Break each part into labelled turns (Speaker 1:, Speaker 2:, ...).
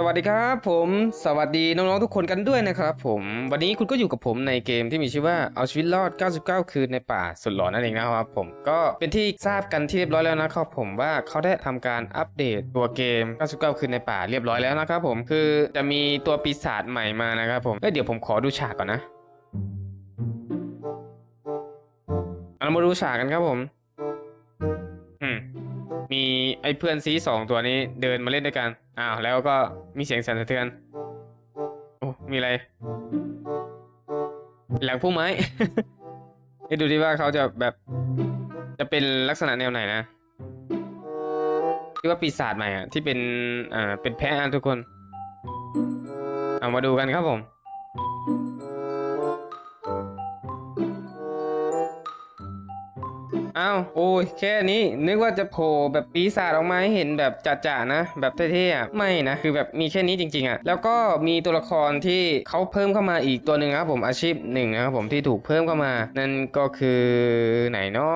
Speaker 1: สวัสดีครับผมสวัสดีน้องๆทุกคนกันด้วยนะครับผมวันนี้คุณก็อยู่กับผมในเกมที่มีชื่อว่าเอาชีวิตรอด 99 คืนในป่าสุดหลอนนั่นเองนะครับผมก็เป็นที่ทราบกันที่เรียบร้อยแล้วนะครับผมว่าเขาได้ทำการอัปเดตตัวเกม 99 คืนในป่าเรียบร้อยแล้วนะครับผมคือจะมีตัวปีศาจใหม่มานะครับผมเเดี๋ยวผมขอดูฉากก่อนนะเอาเรามาดูฉากกันครับผมอืมมีไอ้เพื่อนซีสองตัวนี้เดินมาเล่นด้วยกัน อ้าวแล้วก็มีเสียงสั่นสะเทือนโอ้มีอะไร หลังพุ่มไม้ให้ดูดิว่าเขาจะแบบ จะเป็นลักษณะแนวไหนนะที่ว่าปีศาจใหม่อะที่เป็นอ่าเป็นแพ้อะทุกคน เอามาดูกันครับผม อ้าวโอ้ยแค่นี้นึกว่าจะโผล่แบบปีศาจออกมาให้เห็นแบบจ่าๆนะ แบบเท่ๆอะไม่นะคือแบบมีแค่นี้จริงๆอะแล้วก็มีตัวละครที่เขาเพิ่มเข้ามาอีกตัวหนึ่งครับผมอาชีพหนึ่งนะครับผมที่ถูกเพิ่มเข้ามา นั่นก็คือไหนเนา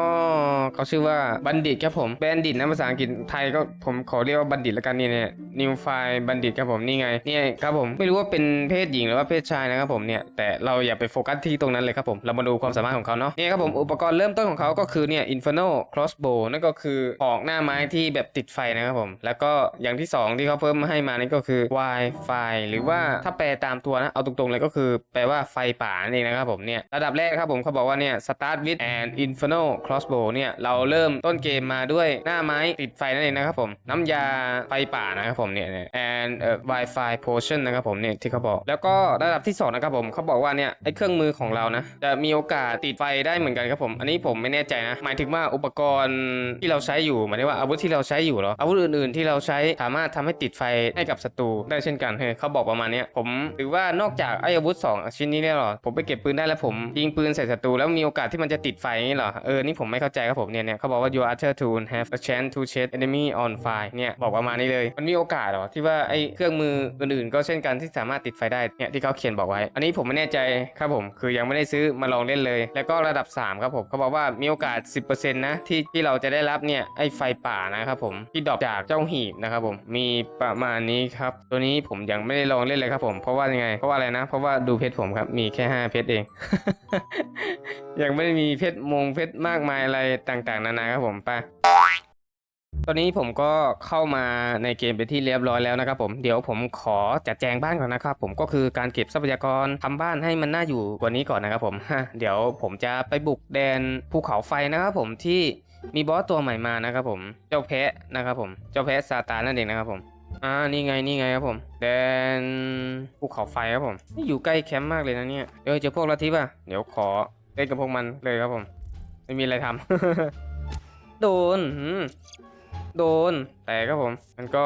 Speaker 1: ะเขาชื่อว่าบัณฑิตครับผมแบนดิตนะภาษาอังกฤษไทยก็ผมขอเรียกว่าบัณฑิตละกันนี่เนี่ยนิวไฟบัณฑิตครับผมนี่ไงเนี่ยครับผมไม่รู้ว่าเป็นเพศหญิงหรือว่าเพศชายนะครับผมเนี่ยแต่เราอย่าไปโฟกัสที่ตรงนั้นเลยครับผมเรามาดูความสามารถของเขาเนาะเนี่ยครับผมอุปกรณ์เริ่มต้นของเขาก็คือเนี่ย Inferno Crossbow นั่นก็คือหอกหน้าไม้ที่แบบติดไฟนะครับผม แล้วก็อย่างที่ 2 ที่เขาเพิ่มมาให้มานี่ก็คือ Wi-Fi หรือว่าถ้าแปลตามตัวนะ เอาตรงๆเลยก็คือแปลว่าไฟป่านั่นเองนะครับผมเนี่ยระดับแรกครับผมเขาบอกว่าเนี่ย start with an Inferno Crossbow เนี่ยเราเริ่มต้นเกมมาด้วยหน้าไม้ติดไฟนั่นเองนะครับผมน้ำยาไฟป่านะครับผมเนี่ย and เอ่อ Wi-Fi potion นะครับผมเนี่ยที่เขาบอก แล้วก็ระดับที่สองนะครับผมเขาบอกว่าเนี่ยไอ้เครื่องมือของเรานะจะมีโอกาสติดไฟได้เหมือนกันครับผม อันนี้ผมไม่แน่ใจนะหมายถึงว่าอุปกรณ์ที่เราใช้อยู่หมายถึงว่าอาวุธที่เราใช้อยู่หรออาวุธอื่นๆ ที่เราใช้สามารถทำให้ติดไฟให้กับศัตรูได้เช่นกันเฮ้ยเขาบอกประมาณนี้ผมหรือว่านอกจากไอ้อาวุธสองชิ้นนี้เนี่ยหรอผมไปเก็บปืนได้แล้วผมยิงปืนใส่ศัตรูแล้วมีโอกาสที่มันจะติดไฟนี้เหรอเออนี่ผมไม่เข้าใจครับผมเนี่ยเนี่ยเขาบอกว่า your archer tool have a chance to set enemy on fire เนี่ยบอกประมาณนี้เลยมันมีโอกาสหรอที่ว่าไอ้เครื่องมืออื่นๆ ก็เช่นกันที่สามารถติดไฟได้เนี่ยที่เขาเขียนบอกไว้ อันนี้ผมไม่แน่ใจครับผมคือยังไม่ได้ซื้อมาลองเล่นเลย แล้วก็ระดับ 3 ครับผมเขาบอกว่ามีโอกาส60%นะที่ที่เราจะได้รับเนี่ยไอไฟป่านะครับผมที่ดอกจากเจ้าหีบนะครับผมมีประมาณนี้ครับตัวนี้ผมยังไม่ได้ลองเล่นเลยครับผมเพราะว่ายังไงเพราะว่าอะไรนะ เพราะว่าดูเพชรผมครับมีแค่ 5 เพชรเอง ยังไม่ได้มีเพชรมงเพชรมากมายอะไรต่างๆ นานาครับผมไป ตอนนี้ผมก็เข้ามาในเกมเป็นที่เรียบร้อยแล้วนะครับผมเดี๋ยวผมขอจัดแจงบ้านก่อนนะครับผมก็คือการเก็บทรัพยากรทำบ้านให้มันน่าอยู่กว่านี้ก่อนนะครับผมเดี๋ยวผมจะไปบุกแดนภูเขาไฟนะครับผมที่มีบอสตัวใหม่มานะครับผมเจ้าแพะนะครับผมเจ้าแพะซาตานนั่นเองนะครับผมอ่านี่ไงนี่ไงครับผมแดนภูเขาไฟครับผมนี่อยู่ใกล้แคมป์มากเลยนะเนี่ยเดี๋ยวเจอพวกลัทธิป่ะเดี๋ยวขอเล่นกับพวกมันเลยครับผมไม่มีอะไรทำโดนหื โดนแต่ครับผม มันก็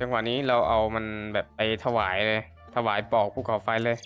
Speaker 1: จังหวะนี้เราเอามันแบบไปถวายเลย ถวายปอกภูเขาไฟเลย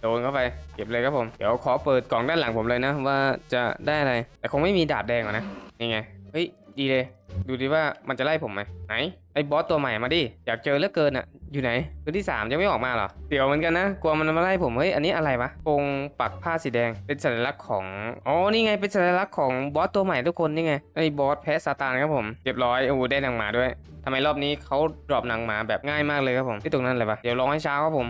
Speaker 1: โดนเข้าไป เก็บเลยครับผม เดี๋ยวขอเปิดกล่องด้านหลังผมเลยนะ ว่าจะได้อะไร แต่คงไม่มีดาบแดงหรอกนะ นี่ไง เฮ้ย ดีเลย ดูดิว่ามันจะไล่ผมไหมไหนไอ้บอสตัวใหม่มาดิอยากเจอเหลือเกินอะอยู่ไหนตัวที่ 3 ยังไม่ออกมาเหรอเดี๋ยวเหมือนกันนะกลัวมันมาไล่ผมเฮ้ยอันนี้อะไรวะธงปักผ้าสีแดงเป็นสัญลักษณ์ของอ๋อนี่ไงเป็นสัญลักษณ์ของบอสตัวใหม่ทุกคนนี่ไงไอ้บอสแพ้ซาตานครับผมเรียบร้อยโอ้โหได้หนังหมาด้วยทำไมรอบนี้เขาดรอปหนังหมาแบบง่ายมากเลยครับผมที่ตรงนั้นเลยปะเดี๋ยวรองให้ช้าครับผม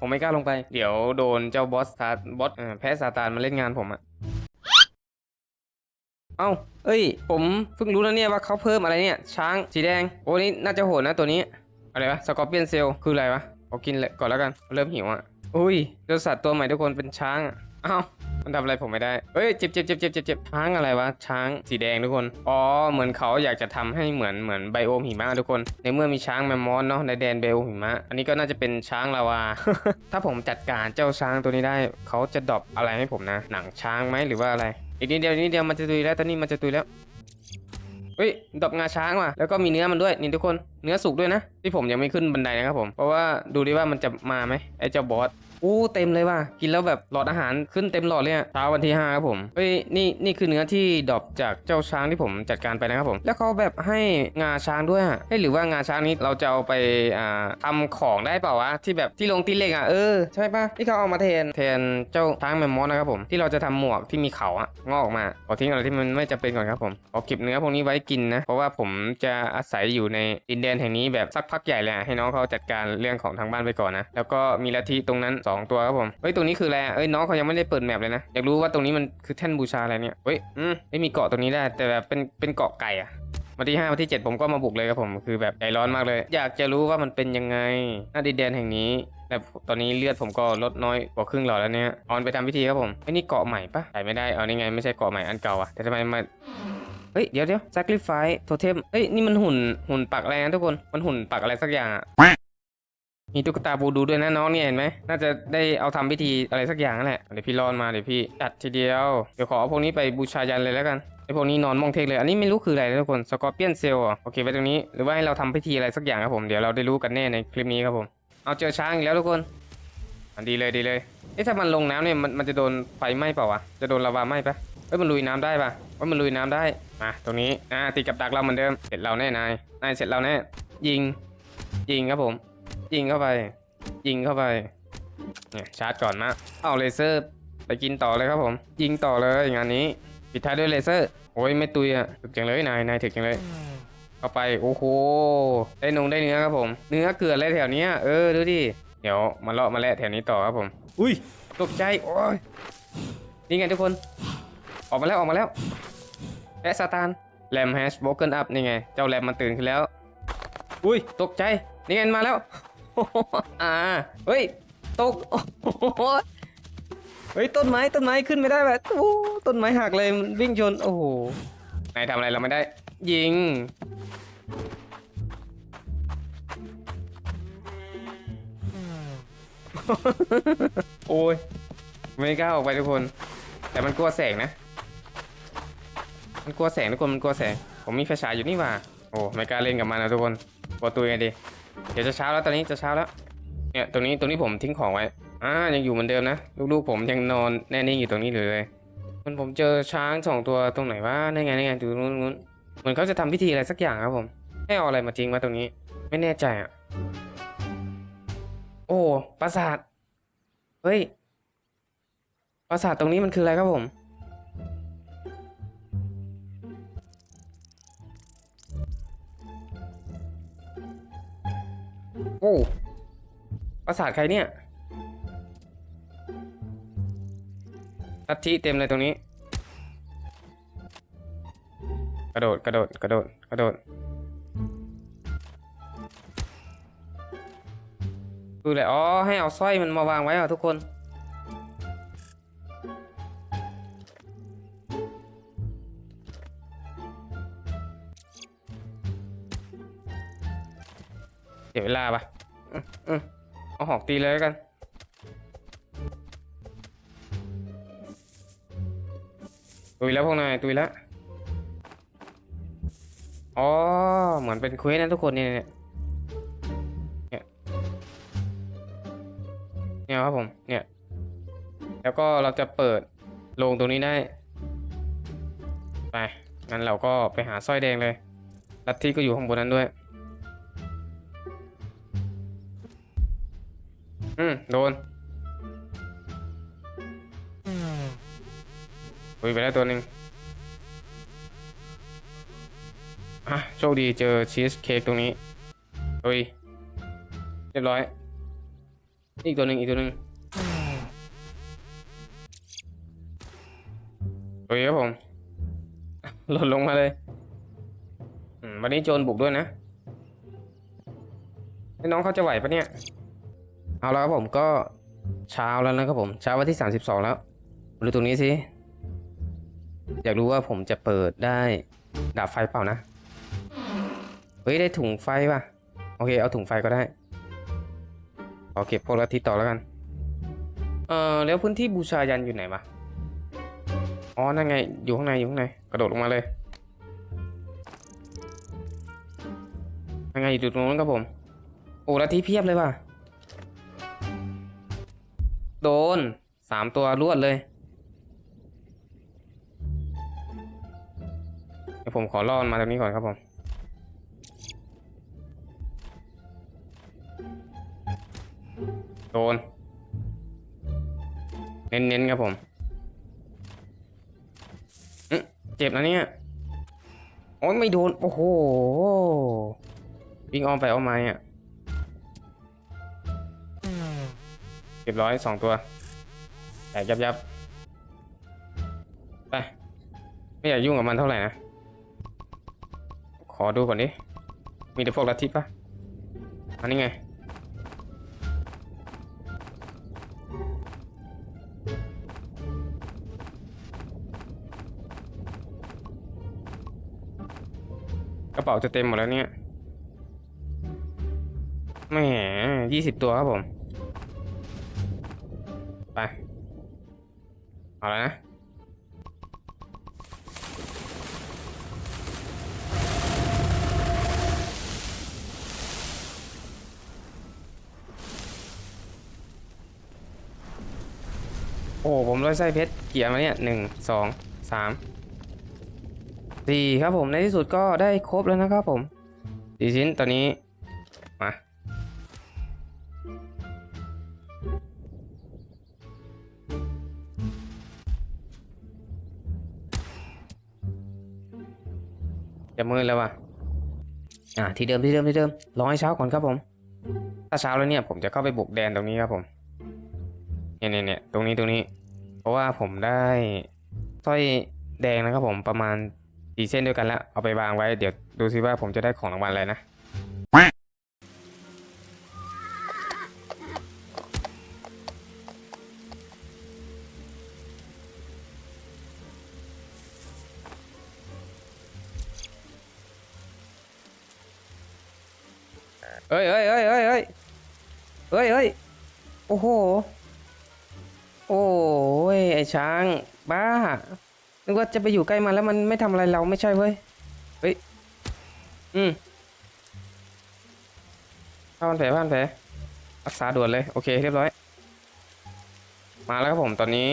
Speaker 1: ผมไม่กล้าลงไป เดี๋ยวโดนเจ้าบอสซาบอสแพ้ซาตานมาเล่นงานผมอะ เอ้า เอ้ย ผมเพิ่งรู้นะเนี่ยว่าเขาเพิ่มอะไรเนี่ย ช้างสีแดง โอ้นี่น่าจะโหดนะตัวนี้ อะไรวะ สกอร์เปียนเซลคืออะไรวะเอากินเลยก่อนแล้วกัน เริ่มหิวอะ อุ้ยเจ้าสัตว์ตัวใหม่ทุกคนเป็นช้างอะเอ้ามันทำอะไรผมไม่ได้ เฮ้ยเจ็บเจ็บเจ็บเจ็บเจ็บเจ็บช้างอะไรวะ ช้างสีแดงทุกคน อ๋อ เหมือนเขาอยากจะทำให้เหมือนเหมือนไบโอมหิมะทุกคน ในเมื่อมีช้างแมมมอสเนาะในแดนไบโอมหิมะ อันนี้ก็น่าจะเป็นช้างลาวา ถ้าผมจัดการเจ้าช้างตัวนี้ได้ เขาจะดรอปอะไรให้ผมนะ หนังช้างไหมหรือว่าอะไร อีกนิดเดียวอีกนิดเดียวมันจะตุยแล้วตอนนี้มันจะตุยแล้วเฮ้ยดอกงาช้างว่ะแล้วก็มีเนื้อมันด้วยนี่ทุกคนเนื้อสุกด้วยนะ ที่ผมยังไม่ขึ้นบันไดนะครับผมเพราะว่าดูดิว่ามันจะมาไหมไอ้เจ้าบอส อู้เต็มเลยว่ะกินแล้วแบบหลอดอาหารขึ้นเต็มหลอดเลยอะเช้าวันที่5ครับผมเฮ้ยนี่นี่คือเนื้อที่ดรอปจากเจ้าช้างที่ผมจัดการไปนะครับผม แล้วเขาแบบให้งาช้างด้วยอะเฮ้ยหรือว่างาช้างนี้เราจะเอาไปอ่าทำของได้เปล่าวะที่แบบที่ลงตีเหล็กอะเออใช่ปะที่เขาเอามาแทนแทนเจ้าช้างแมมมอสนะครับผมที่เราจะทำหมวกที่มีเขาอะงอกออกมาขอทิ้งอะไรที่มันไม่จำเป็นก่อนครับผมขอเก็บเนื้อพวกนี้ไว้กินนะเพราะว่าผมจะอาศัยอยู่ในดินแดนแห่งนี้แบบสักพักใหญ่เลยอะให้น้องเขาจัดการเรื่องของทางบ้านไปก่อนนะแล้วก็มีลัทธิตรงนั้น2 ตัวครับผม เฮ้ยตรงนี้คืออะไรอะเอ้ยน้องเขายังไม่ได้เปิดแมปเลยนะ อยากรู้ว่าตรงนี้มันคือแท่นบูชาอะไรเนี่ย เฮ้ย อืมไม่มีเกาะตรงนี้ได้ แต่แบบเป็นเป็นเกาะไก่อะวันที่5วันที่ 7 ผมก็มาบุกเลยครับผม คือแบบใจร้อนมากเลย อยากจะรู้ว่ามันเป็นยังไง หน้าดินแดนแห่งนี้แต่ตอนนี้เลือดผมก็ลดน้อยกว่าครึ่งหลอดแล้วเนี่ยออนไปทำพิธีครับผมไอ้ยนี่เกาะใหม่ปะใส่ไม่ได้เอานี่ไงไม่ใช่เกาะใหม่อันเก่าอะแต่ทำไมมาเฮ้ยเดี๋ยวเดี๋ยว sacrifice totem เฮ้ยนี่มันหุ่นหุ่นปักอะไรนะทุกคน มันหุ่นปักอะไรสักอย่างอะ มีตุ๊กตาบูดูด้วยนะน้องเนี่ยเห็นไหมน่าจะได้เอาทำพิธีอะไรสักอย่างนั่นแหละเดี๋ยวพี่รอนมาเดี๋ยวพี่จัดทีเดียวเดี๋ยวขอเอาพวกนี้ไปบูชายันเลยแล้วกันไอพวกนี้นอนมองเทกเลยอันนี้ไม่รู้คืออะไรทุกคนสกอร์เปียนเซลล์โอเคไว้ตรงนี้หรือว่าให้เราทำพิธีอะไรสักอย่างครับผมเดี๋ยวเราได้รู้กันแน่ในคลิปนี้ครับผมเอาเจอช้างอีกแล้วทุกคนอันดีเลยดีเลยเอ๊ะถ้ามันลงน้ำเนี่ยมันมันจะโดนไฟไหม้เปล่าวะจะโดนลาวาไหม้ปะเอ้ยมันลุยน้ำได้ปะว่ามันลุยน้ำได้มาตรงนี้อ่าติดกับดักเราเหมือนเดิมเสร็จเราแน่นายนายเสร็จเราแน่ยิงยิงครับผม ยิงเข้าไป ยิงเข้าไปเนี่ยชาร์จก่อนมาเอาเลเซอร์ไปกินต่อเลยครับผม ยิงต่อเลยงานนี้ปิดท้ายด้วยเลเซอร์โอ้ยไม่ตุยอะถึกจังเลยนายนายถึกจังเลยเข้าไปโอ้โหได้นงได้เนื้อครับผม เนื้อเกลืออะไรแถวนี้เออดูดิเดี๋ยวมาเลาะมาและแถวนี้ต่อครับผม อุ้ยตกใจโอ้ยนี่ไงทุกคน ออกมาแล้วออกมาแล้วและซาตานแรมแฮชโบเกิลอัพนี่ไง เจ้าแรมมันตื่นขึ้นแล้ว อุ้ยตกใจนี่ไงมาแล้ว อ่าเฮ้ยตกโอ้โหเฮ้ยต้นไม้ต้นไม้ขึ้นไม่ได้แบบโอ้ต้นไม้หักเลยมันวิ่งชนโอ้โหนายทำอะไรเราไม่ได้ ยิง โอ้ยไม่กล้าออกไปทุกคน แต่มันกลัวแสงนะ มันกลัวแสงทุกคนมันกลัวแสง ผมมีไฟฉายอยู่นี่ว่าโอ้ไม่กล้าเล่นกับมันนะทุกคนกลัวตัวไงดี เดี๋ยวจะเช้าแล้วตอนนี้จะเช้าแล้ว เนี่ยตรงนี้ตรงนี้ผมทิ้งของไว้ อ่ายังอยู่เหมือนเดิมนะลูกๆผมยังนอนแน่นิ่งอยู่ตรงนี้อยู่เลยมันผมเจอช้างสองตัวตรงไหนวะนั่นไงนั่นไงอยู่ตรงนู้นนู้นเหมือนเขาจะทำพิธีอะไรสักอย่างครับผมให้เอาอะไรมาทิ้งไว้ตรงนี้ ไม่แน่ใจอะ โอ้ปราสาทเฮ้ยปราสาทตรงนี้มันคืออะไรครับผม โอ้ปราสาทใครเนี่ยลัทธิเต็มเลยตรงนี้ กระโดด กระโดด กระโดด กระโดดคืออะไรอ๋อ ให้เอาสร้อยมันมาวางไว้อะทุกคน ลาปะอืมอืมเอาหอกตีเลยแล้วกัน ตุยแล้วพวกนายตุยแล้ว อ๋อ เหมือนเป็นเควสนะทุกคนเนี่ยเนี่ยเนี่ยเนี่ยครับผม เนี่ย แล้วก็เราจะเปิดโลงตรงนี้ได้ ไป งั้นเราก็ไปหาสร้อยแดงเลยลัทธิก็อยู่ข้างบนนั้นด้วย อืมโดนตุยไปแล้วตัวหนึ่งอะโชคดีเจอชีสเค้กตรงนี้ตุยเรียบร้อย อีกตัวหนึ่งอีกตัวหนึ่งตุยครับผมหล่นลงมาเลยอืมวันนี้โจรบุกด้วยนะน้องเขาจะไหวปะเนี่ย เอาแล้วครับผมก็เช้าแล้วนะครับผมเช้าวันที่ 32 แล้วดูตรงนี้สิ อยากรู้ว่าผมจะเปิดได้ดับไฟเปล่านะ เฮ้ย ได้ถุงไฟป่ะ โอเค เอาถุงไฟก็ได้ขอเก็บพวกลัทธิต่อแล้วกัน เออแล้วพื้นที่บูชายันอยู่ไหนวะอ๋อ นั่นไง อยู่ข้างใน อยู่ข้างใน กระโดดลงมาเลยนั่นไงอยู่ตรงนู้นครับผม โอ้ลัทธิเพียบเลยว่ะ โดนสามตัวรวดเลยเดี๋ยวผมขอล่อมันมาตรงนี้ก่อนครับผมโดนเน้นๆครับผมเจ็บนะเนี่ยโอ้ยไม่โดน โอ้โหวิ่งอ้อมไปอ้อมมาเนี่ย เรียบร้อยสองตัวแตกยับยับไปไม่อยากยุ่งกับมันเท่าไหร่นะ ขอดูก่อนดิ มีแต่พวกลัทธิปะอันนี้ไง กระเป๋าจะเต็มหมดแล้วเนี่ยแหมยี่สิบตัวครับผม ไป เอาแล้วนะ โอ้ ผมร้อยไส้เพชรเกี่ยมาเนี่ยหนึ่งสองสามสี่ครับผมในที่สุดก็ได้ครบแล้วนะครับผมสี่ชิ้นตอนนี้ จะมืดแล้วว่ะอ่าที่เดิมที่เดิมที่เดิมรอให้เช้าก่อนครับผม ถ้าเช้าแล้วเนี่ยผมจะเข้าไปบุกแดนตรงนี้ครับผมเนี่ยเนี่ยเนี่ยตรงนี้ตรงนี้ เพราะว่าผมได้สร้อยแดงนะครับผมประมาณสี่เส้นด้วยกันแล้วเอาไปวางไว้เดี๋ยวดูซิว่าผมจะได้ของรางวัลอะไรนะ ว่าจะไปอยู่ใกล้มันแล้วมันไม่ทำอะไรเราไม่ใช่เว้ย เฮ้ย อืมผ้าพันแผลผ้าพันแผลรักษาด่วนเลย โอเค เรียบร้อย มาแล้วครับผมตอนนี้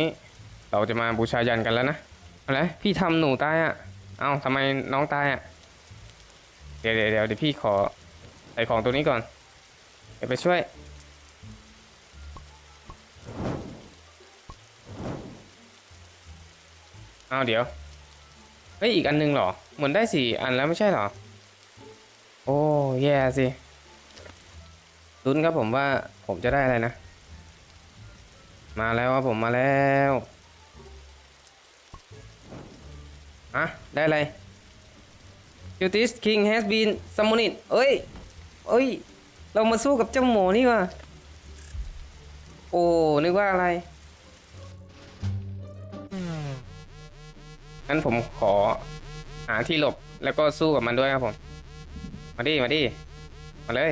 Speaker 1: เราจะมาบูชายันกันแล้วนะอะไรพี่ทำหนูตายอะ เอ้าทำไมน้องตายอะเดี๋ยวเดี๋ยวเดี๋ยวเดี๋ยวพี่ขอใส่ของตัวนี้ก่อน เดี๋ยวไปช่วย อาเดี๋ยวเฮ้ยอีกอันหนึงเหรอ เหมือนได้สี่อันแล้วไม่ใช่เหรอ โอ้แย่สิลุ้นครับผมว่าผมจะได้อะไรนะ มาแล้วครับผมมาแล้วอะได้อะไร u t i s King has been summoned เอ้ย เอ้ย เรามาสู้กับเจ้าหมูนี่ว่ะโอ้ นึกว่าอะไร งั้นผมขอหาที่หลบแล้วก็สู้กับมันด้วยครับผม มาดิ มาดิ มาเลย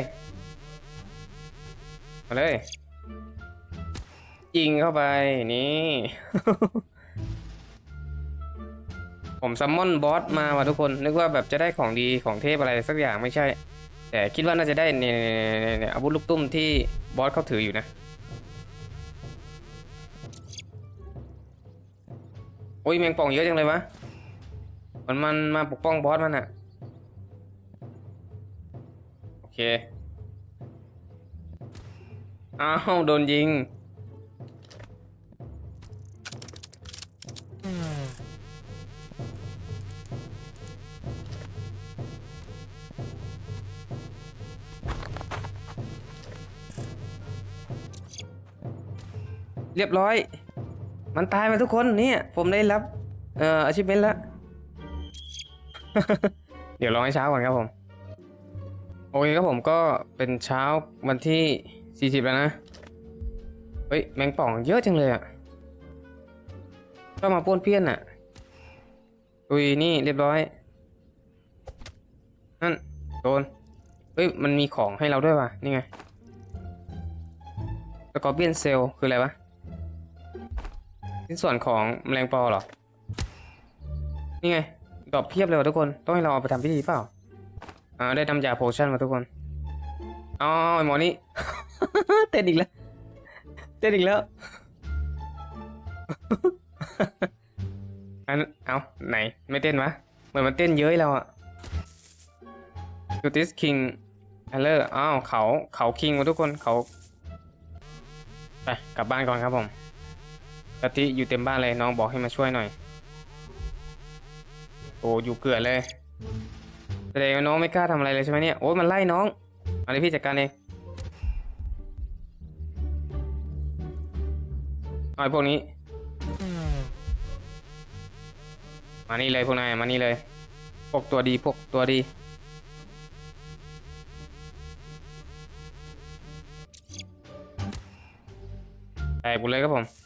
Speaker 1: มาเลย ยิงเข้าไปนี่ ผมซัมมอนบอสมาว่ะทุกคน นึกว่าแบบจะได้ของดีของเทพอะไรสักอย่างไม่ใช่ แต่คิดว่าน่าจะได้เนี่ยเนี่ยเนี่ยอาวุธลูกตุ้มที่บอสเขาถืออยู่นะ โอ้ยแมงป่องเยอะจังเลยวะมันมันมาปกป้องบอสมันอะโอเคอ้าวโดนยิงเรียบร้อย มันตายมาทุกคนเนี่ยผมได้รับเอ่ออาชีพเมนแล้ว เดี๋ยวรองให้เช้าก่อนครับผม โอเคครับผมก็เป็นเช้าวันที่ 40 แล้วนะ เฮ้ย แมงป่องเยอะจังเลยอะ่ะก็มาป้วนเปี้ยนอะ่ะ อุยนี่เรียบร้อย นั่น โดน เฮ้ย มันมีของให้เราด้วยว่ะ นี่ไงสกอร์เปียนเซล คืออะไรวะ ชิ้นส่วนของแมลงปอเหรอ นี่ไง ดอกเพียบเลยว่ะทุกคน ต้องให้เราเอาไปทำพิธีเปล่า อ่า ได้น้ำยาโพชั่นมาทุกคน อ๋อไอหมอนี่เต้นอีกแล้ว เต้นอีกแล้ว อัน เอาไหน ไม่เต้นวะ เหมือนมันเต้นเย้ยเราอะยูติสคิงฮัลเลอร์อ้าวเขา เขาคิงมาทุกคน เขา ไป กลับบ้านก่อนครับผม กะทิอยู่เต็มบ้านเลยน้องบอกให้มาช่วยหน่อย โอ้อยู่เกลือเลยแสดงว่าน้องไม่กล้าทำอะไรเลยใช่ไหมเนี่ยโอ้ยมันไล่น้องอะไรพี่จัดการเองเอาไอ้พวกนี้ มานี่เลยพวกนายมานี่เลย พวกตัวดีพวกตัวดี แตกหมดเลยครับผม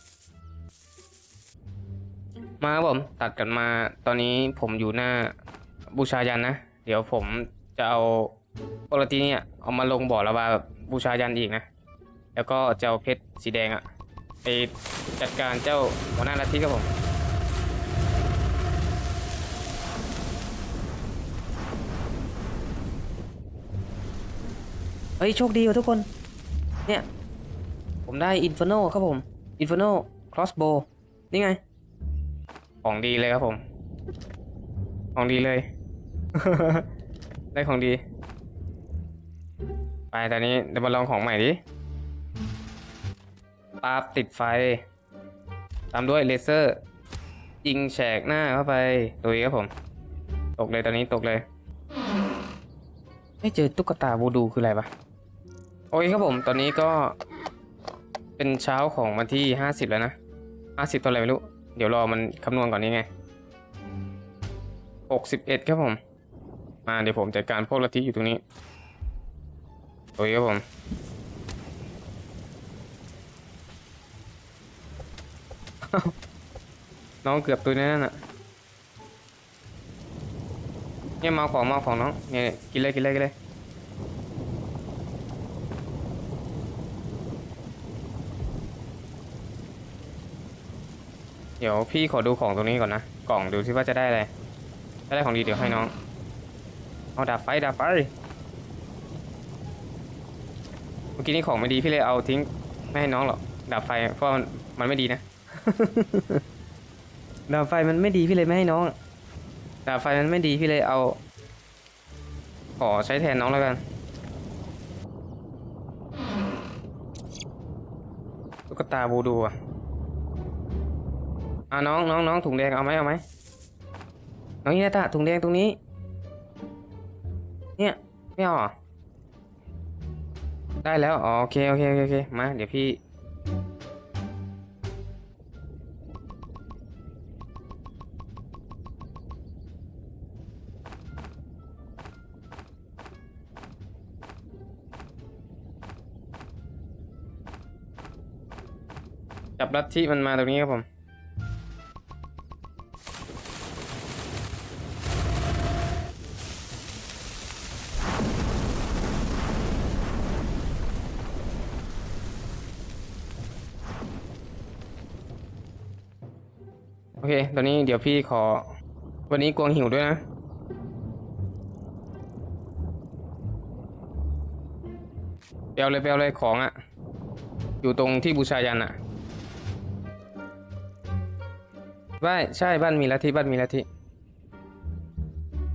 Speaker 1: มาครับผมตัดกันมาตอนนี้ผมอยู่หน้าบูชายันนะ เดี๋ยวผมจะเอาปกติเนี่ยเอามาลงบ่อระบาแบบบูชายันอีกนะ แล้วก็จะเอาเพชรสีแดงอะไปจัดการเจ้าหัวหน้าลัทธิครับผมเฮ้ยโชคดีว่ะทุกคน เนี่ย ผมได้อินฟ r โนครับผมอินฟ r โนครอสโบนี่ไง ของดีเลยครับผม ของดีเลย ได้ของดี ไปตอนนี้เดี๋ยวมาลองของใหม่ดิปาบติดไฟ ตามด้วยเลเซอร์ยิงแฉกหน้าเข้าไปตุยครับผม ตกเลยตอนนี้ตกเลย ไม่เจอตุ๊กตาบูดูคืออะไรปะโอเคครับผมตอนนี้ก็เป็นเช้าของวันที่ 50 แล้วนะ 50ตัวอะไรไม่รู้ เดี๋ยวรอมันคำนวณก่อนนี้ไง61ครับผม มาเดี๋ยวผมจัดการพวกลัทธิอยู่ตรงนี้โอเคครับผม น้องเกือบตัวนั่นน่ะเนี่ยมาของมาของน้องเนี่ยกินเลยกินเลยกินเลย ดี๋ยวพี่ขอดูของตรงนี้ก่อนนะ กล่องดูที่ว่าจะได้อะไรถ้าได้ของดีเดี๋ยวให้น้อง เอาดาบไฟดาบไฟ เมื่อกี้นี้ของไม่ดีพี่เลยเอาทิ้งไม่ให้น้องหรอกดาบไฟเพราะมันมันไม่ดีนะดาบไฟมันไม่ดีพี่เลยไม่ให้น้องดาบไฟมันไม่ดีพี่เลยเอา ขอใช้แทนน้องแล้วกัน ตุ๊กตาบูดูอะ อะน้องน้องน้องถุงแดงเอาไหมเอาไหมน้องนี่นะตาถุงแดงตรงนี้ เนี่ยไม่เอาได้แล้วอ๋อโอเคโอเคโอเคโอเคมาเดี๋ยวพี่จับลัทธิมันมาตรงนี้ครับผม ตอนนี้เดี๋ยวพี่ขอ วันนี้กวงหิวด้วยนะ เปลวเลยเปลวเลยของอะ่ะ อยู่ตรงที่บูชายันอะ่ะบ้านใช่บ้านมีลัทธิบ้านมีลัทธิ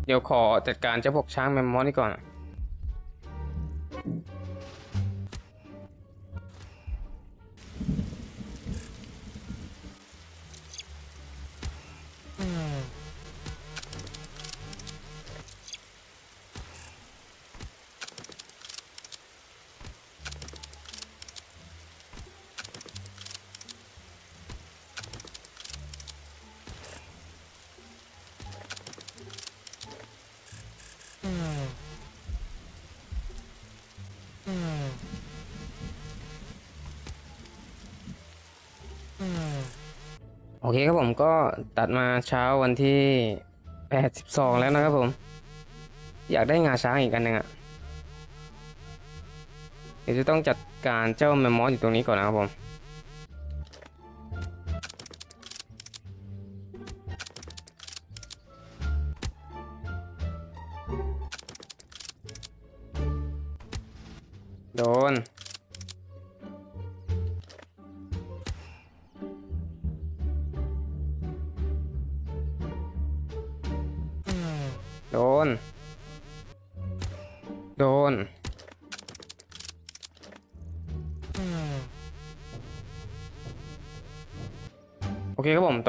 Speaker 1: เดี๋ยวขอจัดการเจ้าพวกช้างแมมมอสนี่ก่อน เคครับผมก็ตัดมาเช้าวันที่ 82 แล้วนะครับผม อยากได้งาช้างอีกอันหนึ่งอะเดี๋ยวจะต้องจัดการเจ้าแมมมอสอยู่ตรงนี้ก่อนนะครับผมโดน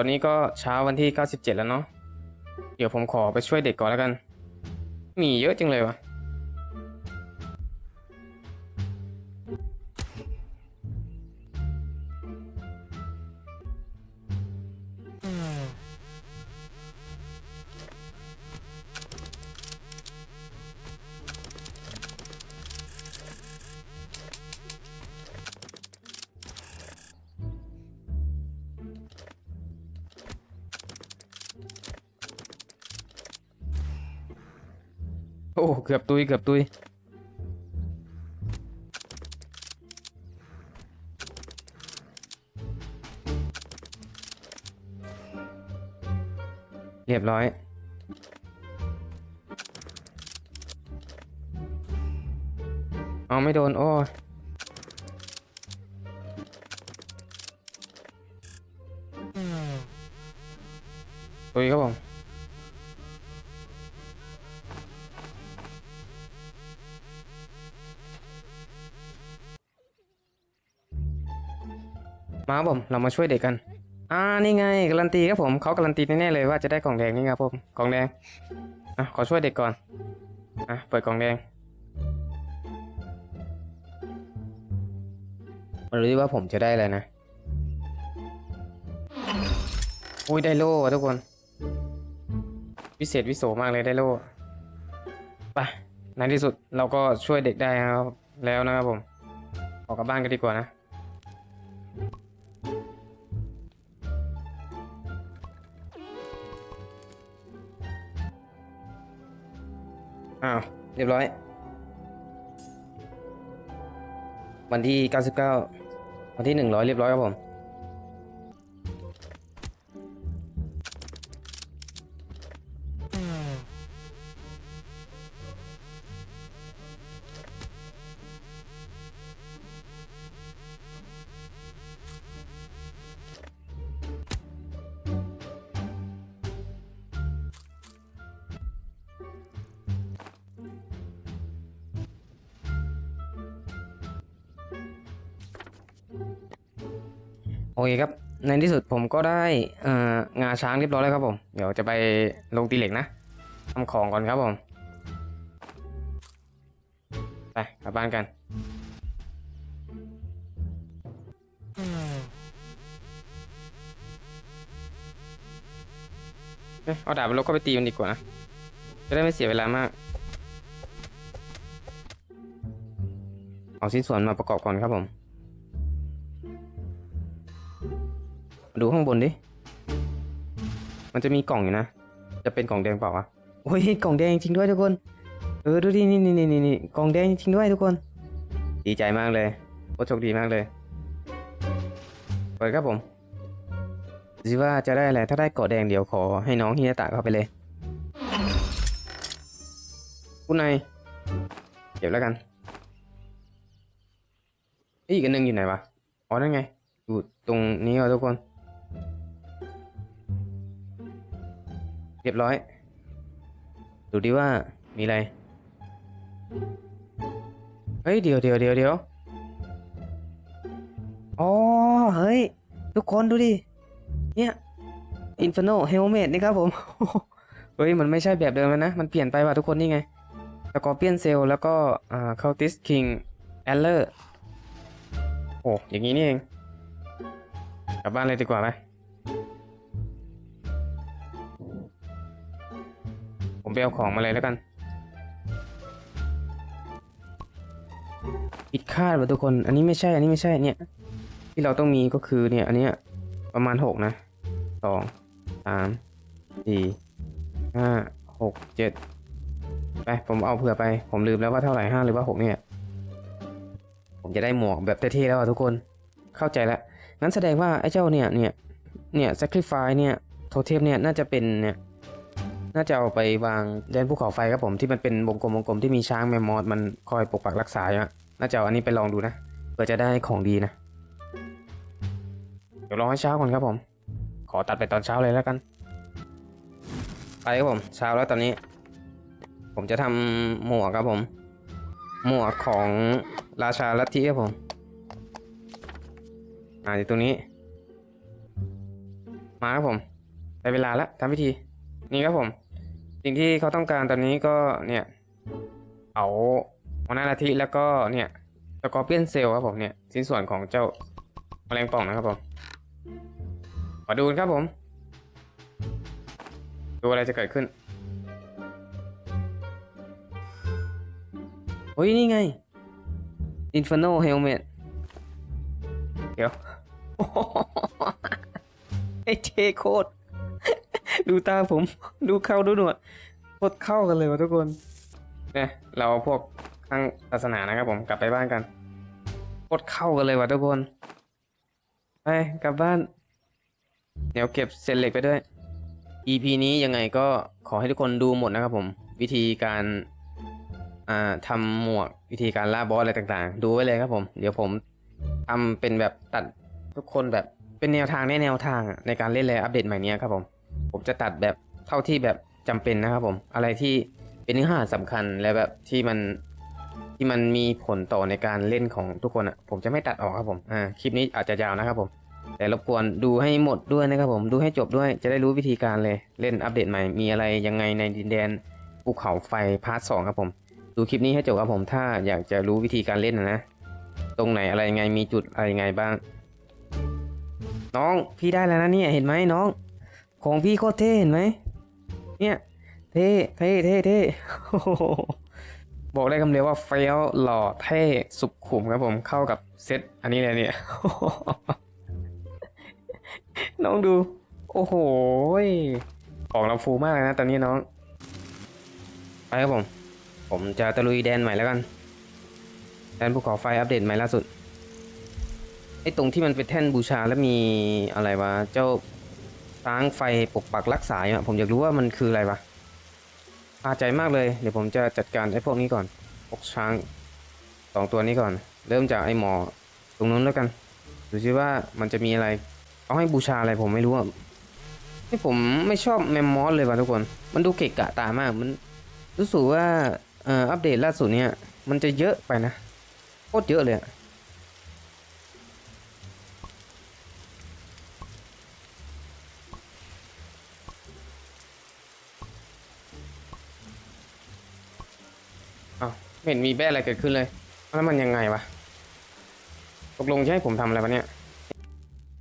Speaker 1: อนนี้ก็เช้าวันที่ 97 แล้วเนาะ เดี๋ยวผมขอไปช่วยเด็กก่อนแล้วกัน มีเยอะจังเลยวะ โอ้เกือบตุยเกือบตุยเรียบร้อยเอาไม่โดน โอ้ยตุยครับผม มาครับผมเรามาช่วยเด็กกัน อ่านี่ไงการันตีครับผมเขาการันตีแน่ๆเลยว่าจะได้กล่องแดงนี่ครับผมกล่องแดงอะขอช่วยเด็กก่อนอะเปิดกล่องแดงมาดูดิว่าผมจะได้อะไรนะอุ้ยได้โล่ทุกคน วิเศษวิโสมากเลยได้โล่ไปในที่สุดเราก็ช่วยเด็กได้นะครับแล้วนะครับผมออกกลับบ้านกันดีกว่านะ เรียบร้อย วันที่ 99 วันที่ 100 เรียบร้อยครับผม โอเคครับ ในที่สุดผมก็ได้อ่องาช้างเรียบร้อยแล้วครับผม เดี๋ยวจะไปลงตีเหล็กนะทำของก่อนครับผม ไปกลับบ้านกันเอ้ยเอาดาบไปลบก็ไปตีมันดีกว่านะ จะได้ไม่เสียเวลามาก เอาชิ้นส่วนมาประกอบก่อนครับผม ดูข้างบนดิ มันจะมีกล่องอยู่นะ จะเป็นกล่องแดงเปล่าวะ โอ้ยกล่องแดงจริงด้วยทุกคน เออดูดินี่นี่นี่นี่กล่องแดงจริงด้วยทุกคน ดีใจมากเลยโคตรโชคดีมากเลยเปิดครับผมดูสิว่าจะได้อะไรถ้าได้เกาะแดงเดี๋ยวขอให้น้องฮินาตะเข้าไปเลยคุณนายเก็บแล้วกันอีกอันหนึงอยู่ไหนวะ อ๋อนั่นไง อยู่ตรงนี้อะทุกคน เรียบร้อย ดูดิว่ามีอะไร เฮ้ย เดี๋ยวเดี๋ยวเดี๋ยวเดี๋ยวอ๋อ เฮ้ย ทุกคนดูดิ เนี่ย Inferno Helmet นี่ครับผม เฮ้ย มันไม่ใช่แบบเดิมแล้วนะ มันเปลี่ยนไปว่ะทุกคนนี่ไง Scorpion Cell แล้วก็อ่า Cultist King Aller โอ้อย่างนี้นี่เอง กลับบ้านเลยดีกว่าไหม ผมไปเอาของมาเลยแล้วกันผิดคาดว่ะทุกคน อันนี้ไม่ใช่ อันนี้ไม่ใช่เนี่ย ที่เราต้องมีก็คือเนี่ย อันเนี้ยประมาณหกนะสองสามสี่ห้าหกเจ็ดไป ผมเอาเผื่อไป ผมลืมแล้วว่าเท่าไหร่ห้าหรือว่าหกเนี่ย ผมจะได้หมวกแบบเท่ๆแล้วอะทุกคนเข้าใจแล้วงั้นแสดงว่าไอ้เจ้าเนี่ยเนี่ยเนี่ย sacrifice เนี่ยโทเทมเนี่ยน่าจะเป็นเนี่ย น่าจะเอาไปวางแดนภูเขาไฟครับผมที่มันเป็นวงกลมวงกลมที่มีช้างแมมมอสมันคอยปกปักรักษาอยู่น่าจะเอาอันนี้ไปลองดูนะเพื่อจะได้ของดีนะ เดี๋ยวรอให้เช้าก่อนครับผม ขอตัดไปตอนเช้าเลยแล้วกัน ไปครับผมเช้าแล้วตอนนี้ ผมจะทำหมวกครับผม หมวกของราชาลัทธิครับผมอ่าอยู่ตรงนี้ มาครับผมได้เวลาแล้วทำพิธี นี่ครับผม สิ่งที่เขาต้องการตอนนี้ก็เนี่ยเอาหัวหน้าลัทธิแล้วก็เนี่ยสกอร์เปียนเซลครับผมเนี่ยชิ้นส่วนของเจ้าแมลงป่องนะครับผมมาดูครับผม ดูอะไรจะเกิดขึ้นโอ้ยนี่ไง Inferno Helmet เดี๋ยวไอ้เจโคตร ดูตาผม ดูเข้าดูหนวดโคตรเข้ากันเลยวะทุกคนเนี่ยเราพวกข้างศาสนานะครับผมกลับไปบ้านกันโคตรเข้ากันเลยวะทุกคนไปกลับบ้าน เดี๋ยวเก็บเศษเหล็กไปด้วย EP นี้ยังไงก็ขอให้ทุกคนดูหมดนะครับผม วิธีการทำหมวกวิธีการล่าบอสอะไรต่างๆ ดูไว้เลยครับผม เดี๋ยวผมทำเป็นแบบตัดทุกคนแบบเป็นแนวทางแนแนวทางในการเล่นเลยอัปเดตใหม่นี้ครับผม ผมจะตัดแบบเท่าที่แบบจำเป็นนะครับผม อะไรที่เป็นเนื้อหาสำคัญและแบบที่มันที่มันมีผลต่อในการเล่นของทุกคนอะ ผมจะไม่ตัดออกครับผม อ่า คลิปนี้อาจจะยาวนะครับผม แต่รบกวนดูให้หมดด้วยนะครับผม ดูให้จบด้วย จะได้รู้วิธีการเลย เล่นอัปเดตใหม่ มีอะไรยังไงในดินแดนภูเขาไฟพาร์ทสองครับผม ดูคลิปนี้ให้จบครับผม ถ้าอยากจะรู้วิธีการเล่นนะนะ ตรงไหนอะไรยังไง มีจุดอะไรยังไงบ้าง น้อง พี่ได้แล้วนะเนี่ย เห็นไหมน้อง ของพี่โคตรเท่เห็นไหมเนี่ยเท่เท่เท่เท่บอกได้คำเดียวว่าเฟี้ยวหล่อเท่สุขุมครับผมเข้ากับเซตอันนี้เลยเนี่ยน้องดู โอ้โหของเราฟูมากเลยนะตอนนี้น้อง ไปครับผม ผมจะตะลุยแดนใหม่แล้วกัน แดนภูเขาไฟอัปเดตใหม่ล่าสุดไอ้ตรงที่มันเป็นแท่นบูชาแล้วมีอะไรวะเจ้า ช้างไฟปกปักรักษาอยู่อะผมอยากรู้ว่ามันคืออะไรวะพาใจมากเลย เดี๋ยวผมจะจัดการไอ้พวกนี้ก่อนพวกช้างสองตัวนี้ก่อน เริ่มจากไอ้หมอตรงนู้นแล้วกัน ดูซิว่ามันจะมีอะไรเอาให้บูชาอะไรผมไม่รู้อะนี่ผมไม่ชอบแมมมอสเลยว่ะทุกคน มันดูเกะกะตามาก มันรู้สึกว่าอ่ออัปเดตล่าสุดเนี่ย มันจะเยอะไปนะ โคตรเยอะเลยอะ ไม่เห็นมีแบ้อะไรเกิดขึ้นเลย แล้วมันยังไงวะ ตกลงจะให้ผมทำอะไรวะเนี่ย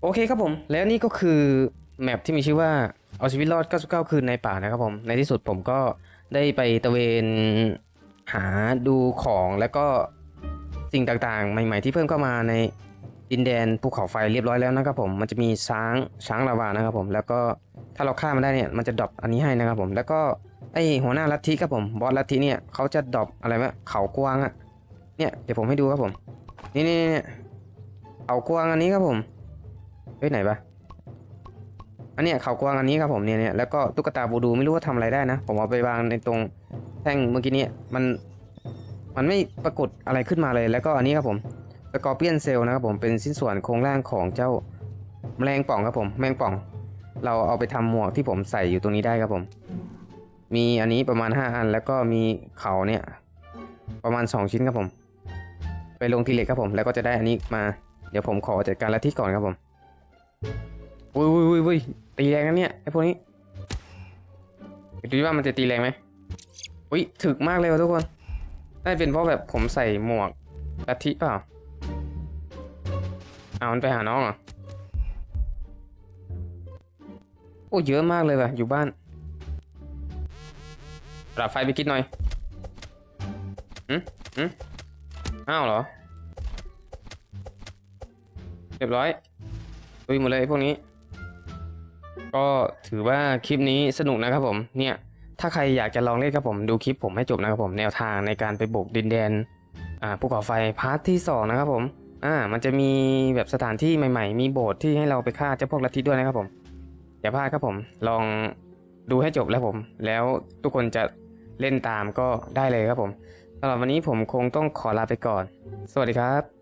Speaker 1: โอเคครับผม แล้วนี่ก็คือแมปที่มีชื่อว่าเอาชีวิตรอด 99 คืนในป่านะครับผม ในที่สุดผมก็ได้ไปตะเวนหาดูของแล้วก็สิ่งต่างๆ ใหม่ ๆ ที่เพิ่มเข้ามาในดินแดนภูเขาไฟเรียบร้อยแล้วนะครับผม มันจะมีช้างช้างลาวานะครับผม แล้วก็ถ้าเราฆ่ามันได้เนี่ย มันจะดรอปอันนี้ให้นะครับผม แล้วก็ ไอหัวหน้าลัทธิครับผมบอสลัทธิเนี่ยเขาจะดรอปอะไรวะเขากวางอะเนี่ยเดี๋ยวผมให้ดูครับผม นี่นี่นี่เขากวางอันนี้ครับผมเฮ้ยไหนปะอันเนี้ยเขากวางอันนี้ครับผมเนี่ยเนี่ยแล้วก็ตุ๊กตาบูดูไม่รู้ว่าทำอะไรได้นะ ผมเอาไปวางในตรงแท่งเมื่อกี้เนี่ยมันมันไม่ปรากฏอะไรขึ้นมาเลย แล้วก็อันนี้ครับผมสกอร์เปียนเซลนะครับผมเป็นชิ้นส่วนโครงร่างของเจ้าแมลงป่องครับผมแมลงป่อง เราเอาไปทำหมวกที่ผมใส่อยู่ตรงนี้ได้ครับผม มีอันนี้ประมาณ 5 อัน แล้วก็มีเขาเนี่ยประมาณ 2 ชิ้นครับผม ไปลงทีเหล็กครับผม แล้วก็จะได้อันนี้มา เดี๋ยวผมขอจัดการลัทธิก่อนครับผมอุ้ยอุ้ยอุ้ยอุ้ยตีแรงนะเนี่ยไอพวกนี้ดูดิว่ามันจะตีแรงไหมอุ้ยถึกมากเลยวะทุกคนได้เป็นเพราะแบบผมใส่หมวกลัทธิเปล่าเอามันไปหาน้องเหรอโอ้เยอะมากเลยว่ะอยู่บ้าน ปรับไฟไปคิดหน่อยหืมหืมอ้าวเหรอ เรียบร้อยลุยหมดเลยพวกนี้ ก็ถือว่าคลิปนี้สนุกนะครับผม เนี่ย ถ้าใครอยากจะลองเล่นครับผม ดูคลิปผมให้จบนะครับผม แนวทางในการไปบุกดินแดน อ่าภูเขาไฟพาร์ทที่สองนะครับผม อ่า มันจะมีแบบสถานที่ใหม่ ๆ มีโบสถ์ที่ให้เราไปฆ่าเจ้าพวกลัทธิด้วยนะครับผม อย่าพลาดครับผม ลองดูให้จบแล้วผม แล้วทุกคนจะ เล่นตามก็ได้เลยครับผมสำหรับวันนี้ผมคงต้องขอลาไปก่อน สวัสดีครับ